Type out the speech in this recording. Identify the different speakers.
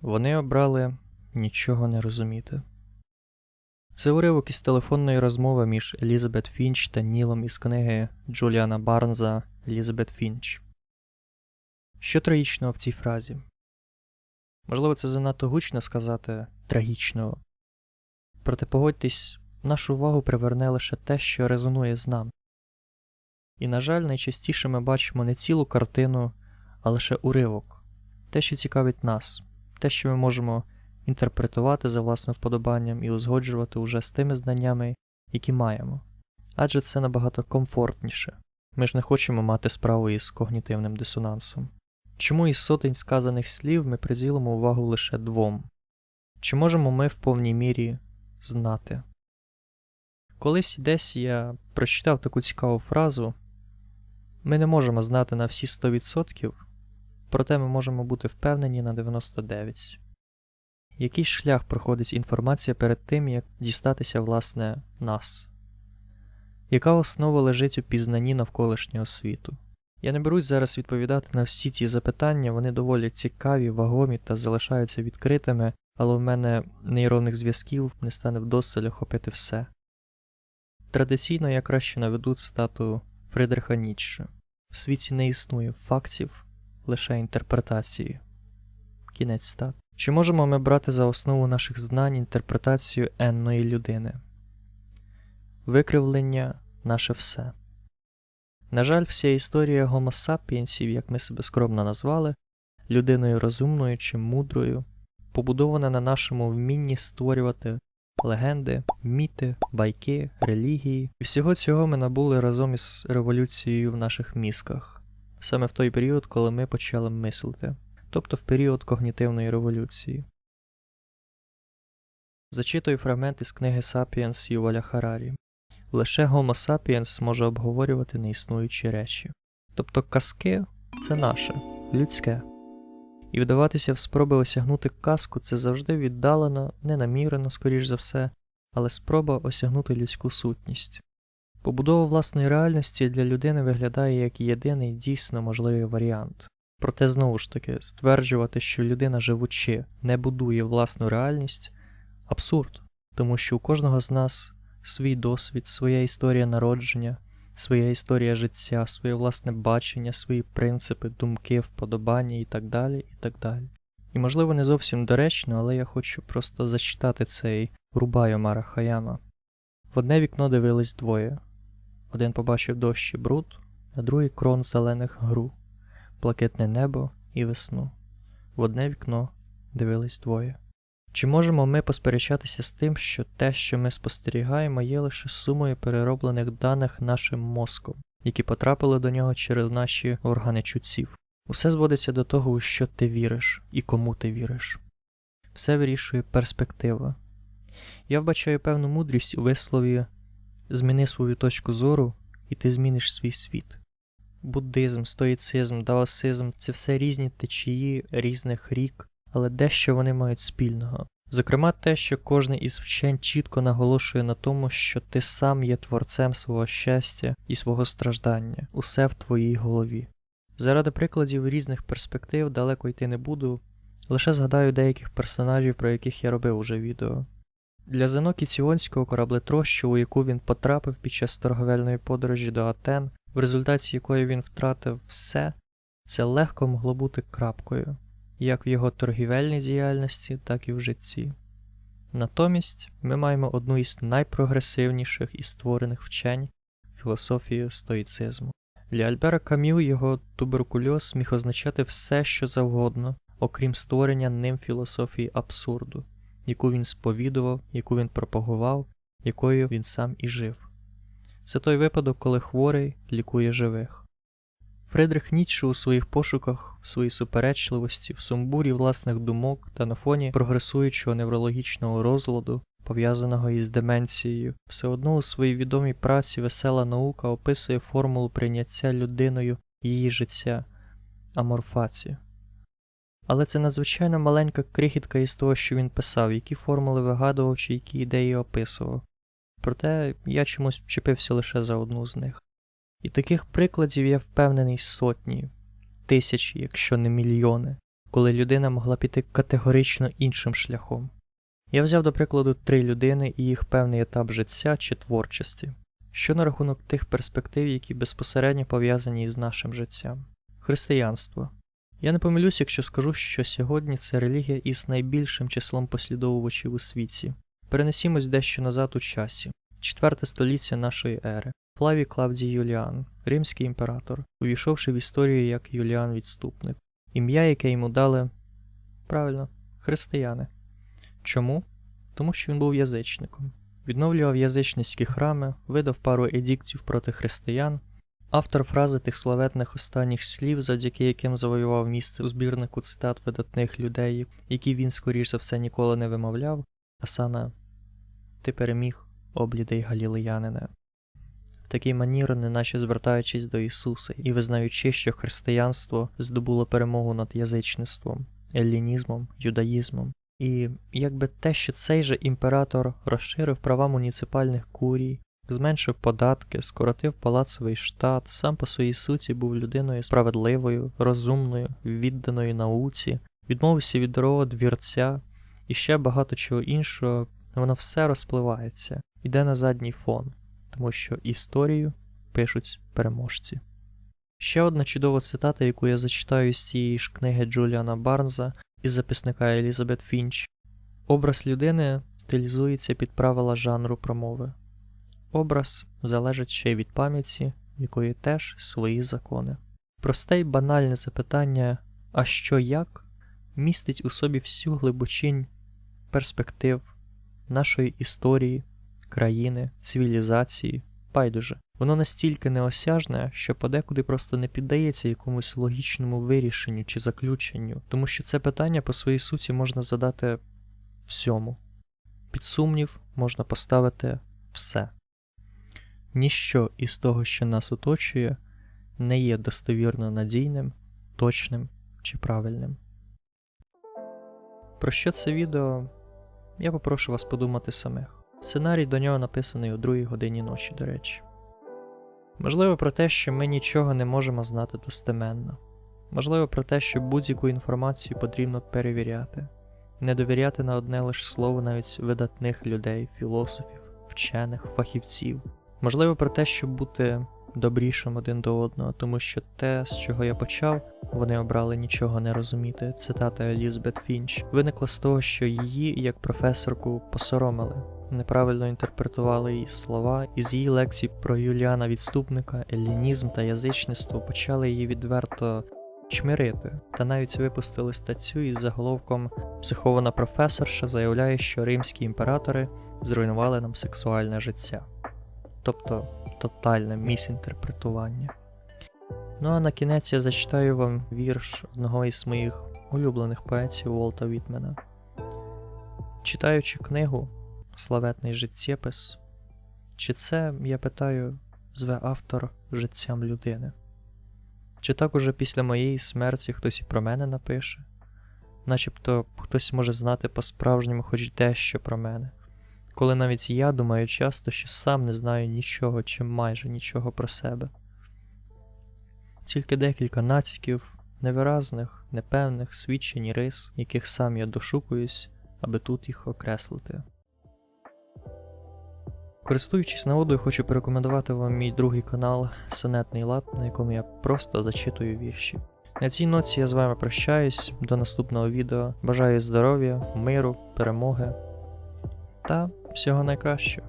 Speaker 1: Вони обрали нічого не розуміти. Це уривок із телефонної розмови між Елізабет Фінч та Нілом із книги Джуліана Барнза Елізабет Фінч. Що трагічного в цій фразі? Можливо, це занадто гучно сказати трагічного. Проте погодьтесь, нашу увагу приверне лише те, що резонує з нами. І, на жаль, найчастіше ми бачимо не цілу картину, а лише уривок, те, що цікавить нас, те, що ми можемо інтерпретувати за власним вподобанням і узгоджувати уже з тими знаннями, які маємо. Адже це набагато комфортніше. Ми ж не хочемо мати справу із когнітивним дисонансом. Чому із сотень сказаних слів ми приділимо увагу лише двом? Чи можемо ми в повній мірі знати? Колись десь я прочитав таку цікаву фразу: ми не можемо знати на всі 100%, проте ми можемо бути впевнені на 99%. Який шлях проходить інформація перед тим, як дістатися власне нас? Яка основа лежить у пізнанні навколишнього світу? Я не берусь зараз відповідати на всі ці запитання, вони доволі цікаві, вагомі та залишаються відкритими, але в мене нейронних зв'язків не стане вдосталь охопити все. Традиційно я краще наведу цитату Фридриха Ніцше. В світі не існує фактів, лише інтерпретації. Кінець цитати. Чи можемо ми брати за основу наших знань інтерпретацію енної людини? Викривлення наше все. На жаль, вся історія Homo sapiensів, як ми себе скромно назвали, людиною розумною чи мудрою, побудована на нашому вмінні створювати легенди, міти, байки, релігії, і всього цього ми набули разом із революцією в наших мізках, саме в той період, коли ми почали мислити, тобто в період когнітивної революції. Зачитую фрагмент із книги Сапіенс Юваля Харарі. Лише Homo sapiens може обговорювати неіснуючі речі. Тобто казки це наше, людське. І вдаватися в спроби осягнути казку це завжди віддалено, ненамірено, скоріш за все, але спроба осягнути людську сутність. Побудова власної реальності для людини виглядає як єдиний дійсно можливий варіант. Проте знову ж таки, стверджувати, що людина живучи не будує власну реальність абсурд, тому що у кожного з нас свій досвід, своя історія народження, своя історія життя, своє власне бачення, свої принципи, думки, вподобання і так далі. І так далі. І можливо не зовсім доречно, але я хочу просто зачитати цей Рубай Омара Хаяма. В одне вікно дивились двоє. Один побачив дощ і бруд, а другий крон зелених гру, блакитне небо і весну. В одне вікно дивились двоє. Чи можемо ми посперечатися з тим, що те, що ми спостерігаємо, є лише сумою перероблених даних нашим мозком, які потрапили до нього через наші органи чуттів? Усе зводиться до того, у що ти віриш і кому ти віриш. Все вирішує перспектива. Я вбачаю певну мудрість у вислові зміни свою точку зору, і ти зміниш свій світ. Буддизм, стоїцизм, даосизм це все різні течії різних рік, але дещо вони мають спільного. Зокрема, те, що кожен із вчень чітко наголошує на тому, що ти сам є творцем свого щастя і свого страждання, усе в твоїй голові. Заради прикладів різних перспектив далеко йти не буду, лише згадаю деяких персонажів, про яких я робив уже відео. Для Зенокі Ціонського кораблетрощу, у яку він потрапив під час торговельної подорожі до Атен, в результаті якої він втратив все, це легко могло бути крапкою як в його торгівельній діяльності, так і в житті. Натомість ми маємо одну із найпрогресивніших і створених вчень філософію стоїцизму. Для Альбера Кам'ю його туберкульоз міг означати все, що завгодно, окрім створення ним філософії абсурду, яку він сповідував, яку він пропагував, якою він сам і жив. Це той випадок, коли хворий лікує живих. Фридрих Ніцше у своїх пошуках, в своїй суперечливості, в сумбурі власних думок та на фоні прогресуючого неврологічного розладу, пов'язаного із деменцією, все одно у своїй відомій праці весела наука описує формулу прийняття людиною її життя аморфацію. Але це надзвичайно маленька крихітка із того, що він писав, які формули вигадував чи які ідеї описував. Проте я чомусь вчепився лише за одну з них. І таких прикладів я впевнений сотні, тисячі, якщо не мільйони. коли людина могла піти категорично іншим шляхом. Я взяв до прикладу три людини і їх певний етап життя чи творчості, що на рахунок тих перспектив, які безпосередньо пов'язані із нашим життям. Християнство. Я не помилюсь, якщо скажу, що сьогодні це релігія із найбільшим числом послідовувачів у світі. Перенесімось дещо назад у часі, четверте століття нашої ери. Флавій Клавдій Юліан, римський імператор, увійшовши в історію як Юліан Відступник, ім'я, яке йому дали правильно, християни. Чому? Тому що він був язичником, відновлював язичницькі храми, видав пару едіктів проти християн. Автор фрази тих славетних останніх слів, завдяки яким завоював місце у збірнику цитат видатних людей, які він, скоріш за все, ніколи не вимовляв, а саме Ти переміг, облідий галілеянине. В такий манір, неначе звертаючись до Ісуса і визнаючи, що християнство здобуло перемогу над язичництвом, еллінізмом, юдаїзмом. І якби те, що цей же імператор розширив права муніципальних курій, зменшив податки, скоротив палацовий штат, сам по своїй суті був людиною справедливою, розумною, відданою науці, відмовився від дорогого двірця і ще багато чого іншого, воно все розпливається, йде на задній фон, тому що історію пишуть переможці. Ще одна чудова цитата, яку я зачитаю з тієї ж книги Джуліана Барнза із записника Елізабет Фінч. Образ людини стилізується під правила жанру промови. Образ залежить ще й від пам'яті, якої теж свої закони. Просте й банальне запитання а що як містить у собі всю глибочинь перспектив нашої історії, країни, цивілізації, байдуже. Воно настільки неосяжне, що подекуди просто не піддається якомусь логічному вирішенню чи заключенню, тому що це питання по своїй суті можна задати всьому. Під сумнів можна поставити все. Ніщо із того, що нас оточує, не є достовірно надійним, точним чи правильним. Про що це відео? Я попрошу вас подумати самих. Сценарій до нього написаний о другій годині ночі, до речі. Можливо, про те, що ми нічого не можемо знати достеменно. Можливо, про те, що будь-яку інформацію потрібно перевіряти, не довіряти на одне лише слово навіть видатних людей, філософів, вчених, фахівців. Можливо, про те, щоб бути добрішим один до одного, тому що те, з чого я почав, вони обрали нічого не розуміти. Цитата Елізабет Фінч виникла з того, що її, як професорку, посоромили, неправильно інтерпретували її слова, і з її лекцій про Юліана Відступника, елінізм та язичництво почали її відверто чмирити, та навіть випустили статтю із заголовком Психована професорша заявляє, що римські імператори зруйнували нам сексуальне життя. Тобто тотальне місінтерпретування. Ну а на кінець я зачитаю вам вірш одного із моїх улюблених поетів Волта Вітмена. Читаючи книгу Славетний життєпис, чи це, я питаю, зве автор життям людини? Чи так уже після моєї смерті хтось і про мене напише, начебто хтось може знати по-справжньому хоч дещо про мене, коли навіть я думаю часто, що сам не знаю нічого чи майже нічого про себе. Тільки декілька натяків, невиразних, непевних свідчень і рис, яких сам я дошукуюсь, аби тут їх окреслити. Користуючись нагодою, хочу порекомендувати вам мій другий канал Сонетний лад, на якому я просто зачитую вірші. На цій ноці я з вами прощаюсь до наступного відео. Бажаю здоров'я, миру, перемоги та всього найкращого.